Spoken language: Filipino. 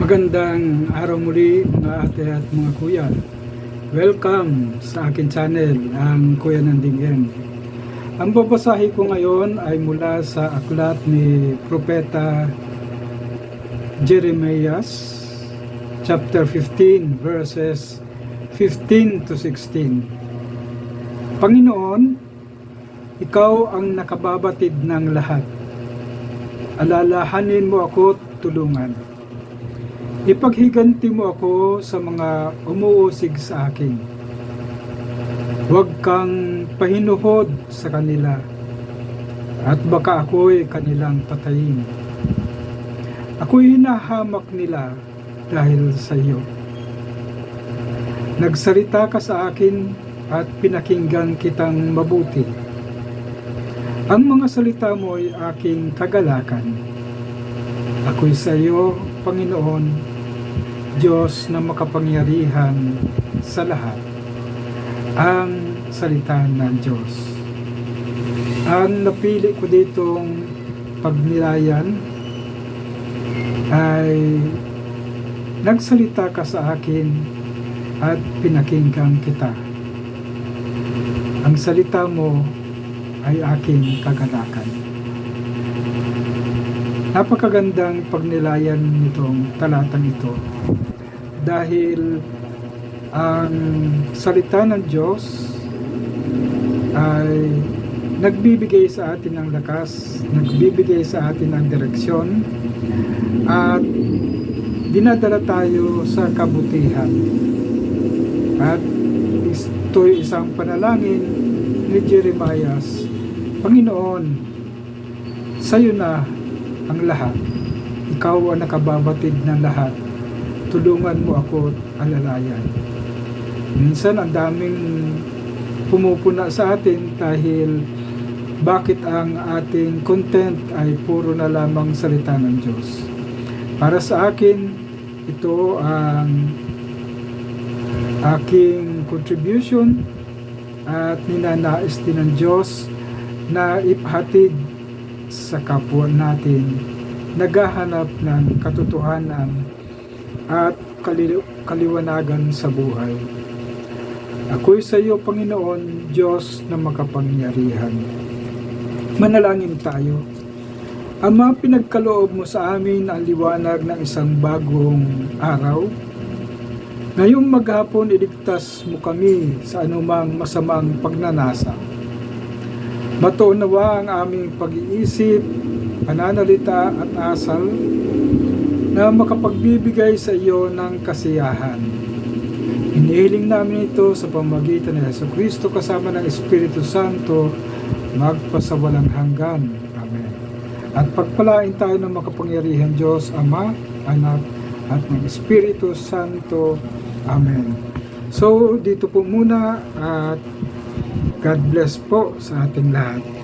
Magandang araw muli mga ate at mga kuya. Welcome sa akin channel, ang Kuya Nandingen. Ang babasahin ko ngayon ay mula sa aklat ni Propeta Jeremias chapter 15 verses 15 to 16. Panginoon, ikaw ang nakababatid ng lahat. Alalahanin mo ako tulungan. Ipaghiganti mo ako sa mga umuusig sa akin. Huwag kang pahinuhod sa kanila at baka ako'y kanilang patayin. Ako'y hinahamak nila dahil sa iyo. Nagsalita ka sa akin at pinakinggan kitang mabuti. Ang mga salita mo ay aking kagalakan. Ako'y sa iyo, Panginoon, Diyos na makapangyarihan sa lahat. Ang salita ng Diyos. Ang napili ko ditong pagnilayan ay nagsalita ka sa akin at pinakinggan kita. Ang salita mo ay aking kagalakan. Napakagandang pagnilayan nitong talatang ito dahil ang salita ng Diyos ay nagbibigay sa atin ng lakas, nagbibigay sa atin ng direksyon at dinadala tayo sa kabutihan. At ito'y isang panalangin ni Jeremias, Panginoon, sa'yo na ang lahat. Ikaw ang nakababatid ng lahat. Tulungan mo ako alalayan. Minsan ang daming pumupuna sa atin dahil bakit ang ating content ay puro na lamang salita ng Diyos. Para sa akin, ito ang aking contribution at ninanais din ng Diyos na ipahatid sa kapwa natin naghahanap ng katotohanan at kali- kaliwanagan sa buhay. Ako'y sa iyo, Panginoon, Diyos na makapangyarihan. Manalangin tayo. Ama, pinagkaloob mo sa amin ang liwanag ng isang bagong araw. Ngayong maghapon, iligtas mo kami sa anumang masamang pagnanasa. Matunawa ang aming pag-iisip, pananalita at asal na makapagbibigay sa iyo ng kasiyahan. Inihiling namin ito sa pamagitan ni Yeso Kristo kasama ng Espiritu Santo magpasawalang hanggan. Amen. At pagpalain tayo ng makapangyarihan Diyos, Ama, Anak, at ng Espiritu Santo. Amen. So, dito po muna at God bless po sa ating lahat.